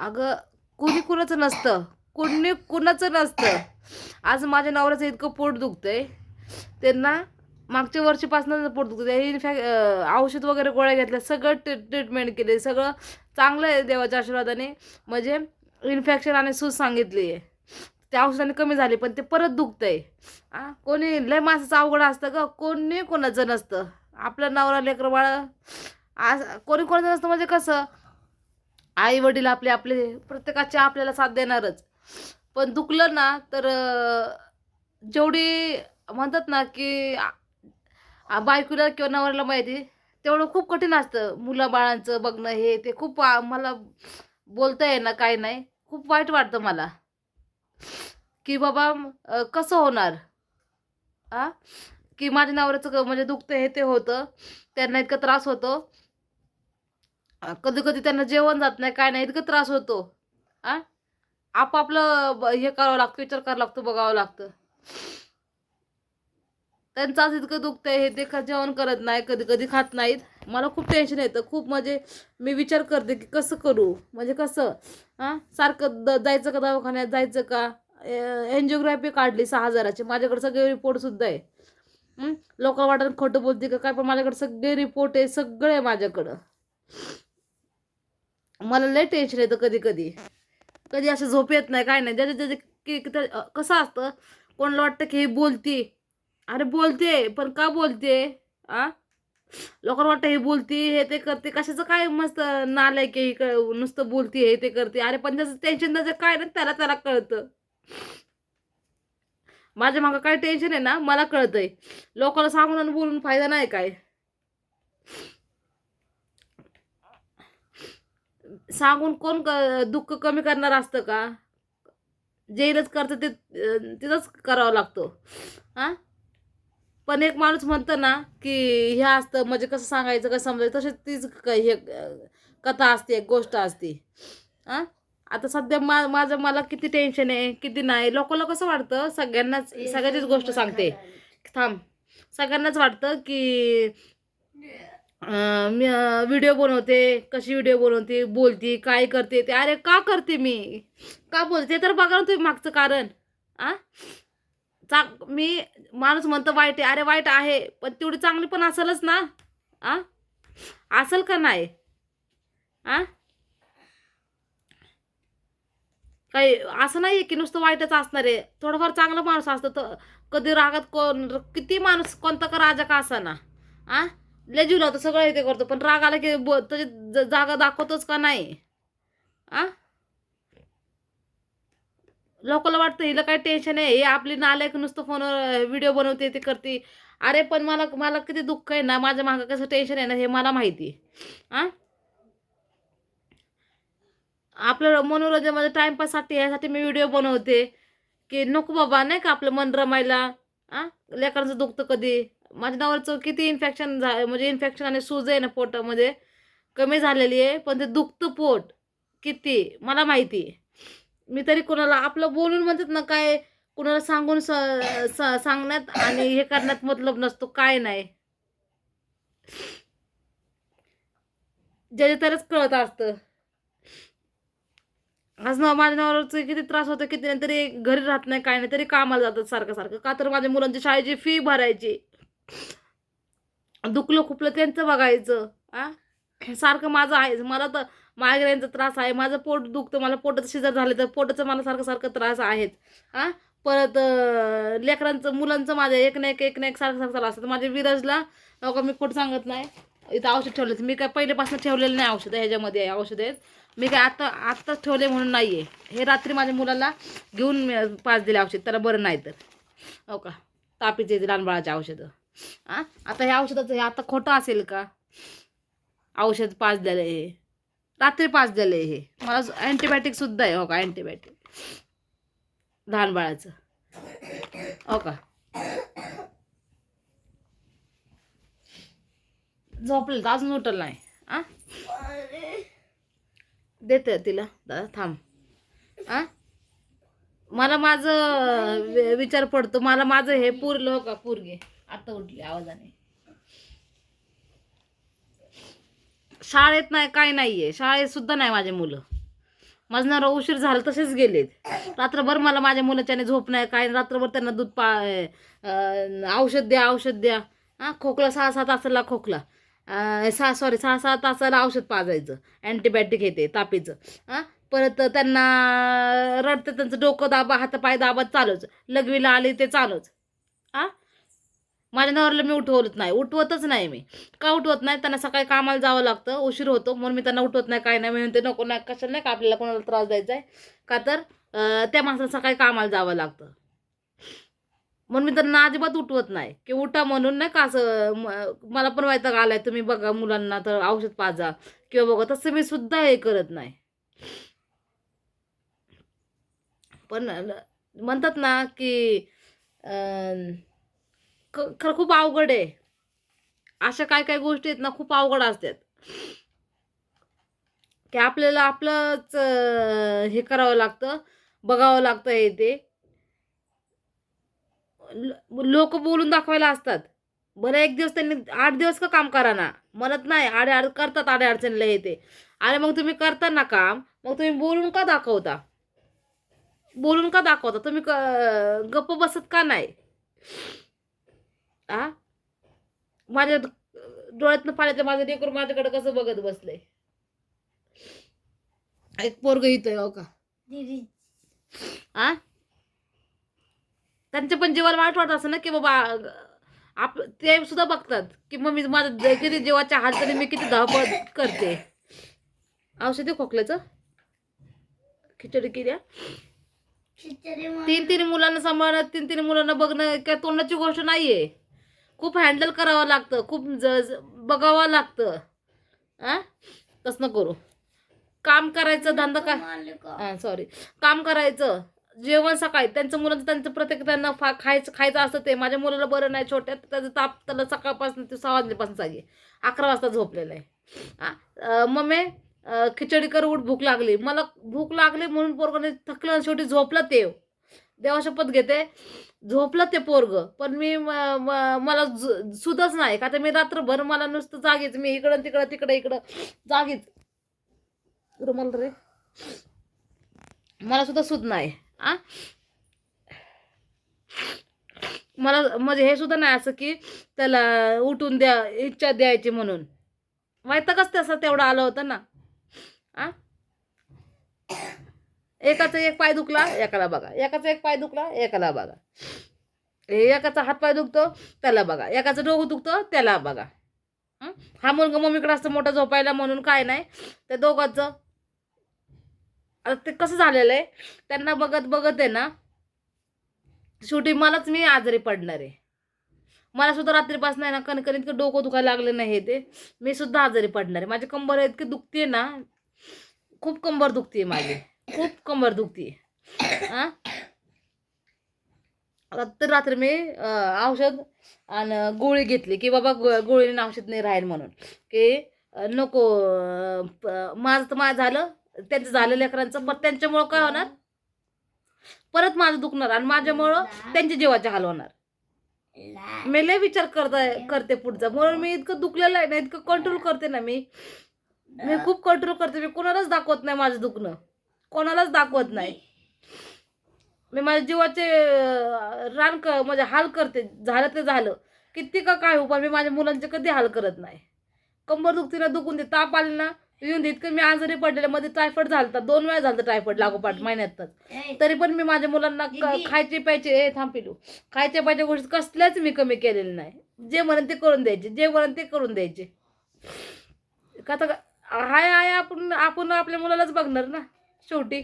अगं कुणी कुणाचं नसतं. कुणी कुणाचं नसतं. आज माझ्या नवऱ्याचं इतकं पोट दुखतंय. त्यांना मागच्या वर्षीपासून पोट दुखतं इनफॅक्ट औषध वगैरे गोळ्या घेतल्या सगळं ट्री ट्रीटमेंट केले सगळं चांगलं आहे देवाच्या आशीर्वादाने. म्हणजे इन्फेक्शन आणि सूज सांगितली आहे. त्या औषधाने कमी झाली पण ते परत दुखतंय. आ कोणी लय माणसाचं अवघड असतं ग. कोणी कोणाचं नसतं. आपलं नवरा लेकरं बाळ. आज कोणी कोणाचं नसतं म्हणजे कसं? आई वडील आपले आपले प्रत्येकाचे आपल्याला साथ देणारच. पण दुखलं ना तर जेवढी म्हणतात ना की बायकोला किंवा नवऱ्याला माहिती तेवढं खूप कठीण असतं. मुलं बाळांचं बघणं हे ते खूप मला बोलता येणं काय नाही. खूप वाईट वाटतं मला. की बाबा कसं होणार? आ? की माझ्या नवऱ्याचं म्हणजे दुखतं हे ते होतं. त्यांना इतका त्रास होतो. कधी कधी त्यांना जेवण जात नाही काय नाही इतकं त्रास होतो. आ? आपापलं हे करावं लागतं विचार करावं लागतो बघावं लागतं. त्यांचं आज इतकं दुखतंय हे ते खा जेवण करत नाही कधी कधी खात नाहीत. मला खूप टेन्शन येतं खूप म्हणजे मी विचार करते की कसं करू? म्हणजे कसं? हां सारखं द जायचं का दवाखान्यात जायचं का? एन्जिओग्राफी काढली सहा हजाराची माझ्याकडे सगळे रिपोर्टसुद्धा आहे. लोक वाटत खोटं बोलते का काय पण माझ्याकडे सगळे रिपोर्ट आहे सगळे आहे माझ्याकडं. मला लय टेन्शन येतं कधी कधी. कधी असं झोप येत नाही काय नाही. ज्याच्या ज्याच्या की कसं असतं कोणाला वाटतं की हे बोलते. अरे बोलते पण का बोलते? आ? लोकांना वाटतं हे बोलते हे ते करते. कशाचं काय मस्त नालाय की नुसतं बोलते हे ते करते. अरे पण त्याचं टेन्शन त्याचं काय नाही त्याला त्याला कळतं. माझ्या मागं काय टेन्शन आहे ना मला कळतंय. लोकांना सांगून आणि बोलून फायदा नाही काय. सांगून कोण क- दुःख कमी करणार असतं का? जे करतं ते तिथंच करावं लागतो. हां? पण एक माणूस म्हणतं ना की हे असतं म्हणजे कसं सांगायचं कसं समजायचं तसेच तीच हे कथा असते एक गोष्ट असते. हां? आता सध्या मा माझं मला किती टेन्शन आहे किती नाही लोकांना कसं वाटतं सगळ्यांनाच सगळ्याचीच गोष्ट सांगते. थांब. सगळ्यांनाच वाटतं की मी व्हिडिओ बनवते कशी व्हिडिओ बनवते बोलते काय करते ते अरे का करते मी? का बोलते? ते तर बघा ना तुम्ही मागचं कारण. आ? चा मी माणूस म्हणतो वाईट आहे. अरे वाईट आहे पण तेवढी चांगली पण असेलच ना. आ? असेल का नाही? आ? काही असं नाही की नुसतं वाईटच असणार आहे. थोडंफार चांगलं माणूस असतं. तर कधी रागात कोण किती माणूस कोणता का राजा का असाना? आ? लय जीव लावतो सगळं हे ते करतो पण राग आला की ब त्याची जागा दाखवतोच का नाही? आ? लोकांना वाटतं हिला काय टेन्शन आहे. हे आपली नालायक नुसतं फोनवर व्हिडिओ बनवते ते करते. अरे पण मला मला किती दुःख आहे ना माझ्या मागं कसं टेन्शन आहे ना हे मला माहिती आ? आपलं मनोरंजनामध्ये टाईमपाससाठी ह्यासाठी मी व्हिडिओ बनवते. की नको बाबा नाही का आपलं मन रमायला? आ? लेकरांचं दुखतं कधी? माझ्या नवऱ्याचं किती इन्फेक्शन झा म्हणजे इन्फेक्शन आणि सूज आहे ना पोटामध्ये कमी झालेली आहे पण ते दुखतं पोट. किती? मला माहिती आहे. मी तरी कोणाला आपलं बोलून म्हणतात ना काय कुणाला सांगून स सा, सांगण्यात आणि हे करण्यात मतलब नसतो काय नाही. ज्याच्या तरच कळत असतं. आज ना माझ्या नवऱ्याचं किती त्रास होतो किती नाही तरी घरी राहत नाही काय नाही तरी कामाला जातात सारखं सारखं. का तर माझ्या मुलांची शाळेची फी भरायची. दुखलं खुपलं त्यांचं बघायचं आ? सारखं माझं आहे मला तर मायग्रेनचा त्रास आहे माझं पोट दुखतं मला पोटाचं शिजर झालं तर पोटाचं मला सारखं सारखं त्रास आहेत आ? परत लेकरांचं मुलांचं माझ्या एक ना एक एक ना एक सारखं सारखं चालू असतं. माझ्या विरजला का मी खोटं सांगत नाही. इथं औषध ठेवलं मी काय पहिल्यापासून ठेवलेलं नाही औषध ह्याच्यामध्ये आहे औषध आहेत. मी काय आता आत्ताच ठेवले म्हणून नाही आहे हे रात्री माझ्या मुलाला घेऊन पाच दिले औषध त्याला बरं नाही तर. हो का? तापीचे लहान बाळाचे औषधं. आ? आता हे औषधाचं हे आता खोटं असेल का? औषध पाच दिलं हे. रात्री पाच दिलं हे. मला अँटीबायोटिक सुद्धा आहे हो का अँटीबायोटिक लहान बाळाचं. हो का? झोपलं तर अजून उठलं नाही. आ? देते तिला. दादा थांब. आ? मला माझं विचार पडतो. मला माझं हे पुरलं हो का पुरगे आता उठली आवाजाने. शाळेत नाही काय नाहीये. शाळेत सुद्धा नाही माझे मुलं. माझं उशीर झालं तसेच गेलेत. रात्रभर मला माझ्या मुलाच्याने झोप नाही काय रात्रभर त्यांना दूध पा औषध द्या औषध द्या. हां खोकला सहा सहा तासाला खोकला. सहा सॉरी सहा सहा तासाला औषध पाजायचं. अँटीबायोटिक येते तापीचं. हां परत त्यांना रडतं त्यांचं डोकं दाबा हातपाय दाबा चालूच लघवीला आले ते चालूच हां माझ्या नवऱ्याला मी उठवत नाही. उठवतच नाही मी. का उठवत नाही? त्यांना सकाळी कामाला जावं लागतं. उशीर होतो. म्हणून मी त्यांना उठवत नाही. काय नाही. मी म्हणते नको नाही कशाला नाही का आपल्याला कोणाला त्रास द्यायचा आहे? का तर त्या माणसाला सकाळी कामाला जावं लागतं. म्हणून मी त्यांना अजिबात उठवत नाही. की उठा म्हणून नाही का असं मला पण वैताग आलाय. तुम्ही बघा मुलांना तर औषध पाजा. किंवा बघा तसं मी सुद्धा हे करत नाही. पण म्हणतात ना की खरं खूप अवघड आहे. अशा काय काय गोष्टी आहेत ना खूप अवघड असतात. की आपल्याला आपलंच हे करावं लागतं बघावं लागतं हे ते. लोक बोलून दाखवायला असतात. बरं एक दिवस त्यांनी आठ दिवस का काम करा ना म्हणत नाही आडे आड करतात आडे अडचणीला येते अरे मग तुम्ही करता ना काम मग तुम्ही बोलून का दाखवता? बोलून का दाखवता? तुम्ही क- गप्प बसत का नाही? आ? माझ्या डोळ्यातनं पाण्यातलं माझं लेकरू माझ्याकडे कसं बघत बसलंय? एक पोरग इथं हो का? आ? त्यांच्या पण जीवाला वाईट वाटत असं ना की बाबा आप ते सुद्धा बघतात की मग मी माझं जे- किती जीवाच्या हाल तरी मी किती धावपळ करते. औषध खोकल्याचं? खिचडी खिचडी तीन तीन मुलांना सांभाळणं तीन तीन मुलांना बघणं काय तोंडाची गोष्ट नाहीये. खूप हँडल करावं लागतं खूप ज बघावं लागतं. आ? तसं करू. काम करायचं धंदा का मालिका हां सॉरी काम करायचं जेवण सकाळी त्यांचं मुलांचं त्यांचं प्रत्येक त्यांना फा खायचं खायचं असतं ते. माझ्या मुलाला बरं नाही छोट्या त्याचं ताप त्याला सकाळपासून ते सहा वाजल्यापासून चालली अकरा वाजता झोपलेलं आहे. मम्मी खिचडी कर उठ भूक लागली. मला भूक लागली म्हणून पोरगाने थकलं शेवटी झोपलं ते. देवा शपथ घेते. झोपलं ते पोरग. पण मी मला झ- सुधच नाही. का तर मी रात्रभर मला नुसतं जागीच मी इकडं तिकडं तिकडं इकडं जागीच. रुमाल रे. मला सुद्धा सुद नाही. आ? मला म्हणजे हे सुद्धा नाही असं की त्याला उठून द्या इच्छा द्यायची म्हणून. वैतागच त्याचा तेवढं आलं होतं ना? आ? एकाचा एक पाय दुखला एकाला बघा. एकाचा एक पाय दुखला एकाला बघा. एकाचा हात पाय दुखतो त्याला बघा. एकाचं डोकं दुखतं त्याला बघा. हा? मुलगा मम्मीकडे असतो मोठा झोपायला म्हणून काय नाही. त्या दोघांचं आता ते कसं झालेलं आहे? त्यांना बघत बघत आहे ना शेवटी मलाच मी आजारी पडणार आहे. मला सुद्धा रात्रीपासून आहे ना कणकण इतकं डोकं दुखायला लागलं नाही हे ते. मी सुद्धा आजारी पडणार आहे. माझी कंबर इतकी दुखते ना खूप कंबर दुखते माझी. खूप कंबर दुखते तर रात्री मी औषध आणि गोळी घेतली की बाबा गोळीने औषध नाही राहील म्हणून. की नको माझं तर माझं झालं त्यांचं झालं लेकरांचं पण त्यांच्यामुळं काय होणार? परत माझं दुखणार आणि माझ्यामुळं त्यांच्या जीवाचे हाल होणार. मी लय विचार करताय करते पुढचा. म्हणून मी इतकं दुखलेलं आहे ना इतकं कंट्रोल करते ना मी. मी खूप कंट्रोल करते मी कोणालाच दाखवत नाही माझं दुखणं. कोणालाच दाखवत नाही. मी माझ्या जीवाचे रान क म्हणजे हाल करते. झालं ते झालं. किती का काय हो पण मी माझ्या मुलांचे कधी हाल करत नाही. कंबर दुखते ना दुखून दे ताप आले ना येऊन दे. इतकं मी आजारी पडलेलं मध्ये टायफॉइड झालता. दोन वेळा झालता टायफॉइड लागोपाठ महिन्यातच तरी. पण मी माझ्या मुलांना. खायचे प्यायचे ए थांब पिलू. खायच्या प्यायच्या गोष्टी कसल्याच मी कमी केलेल्या नाही. जे म्हणेन ते करून द्यायचे. जे म्हणेन ते करून द्यायचे. का तर हाय हाय आपण आपण आपल्या मुलालाच बघणार ना. शेवटी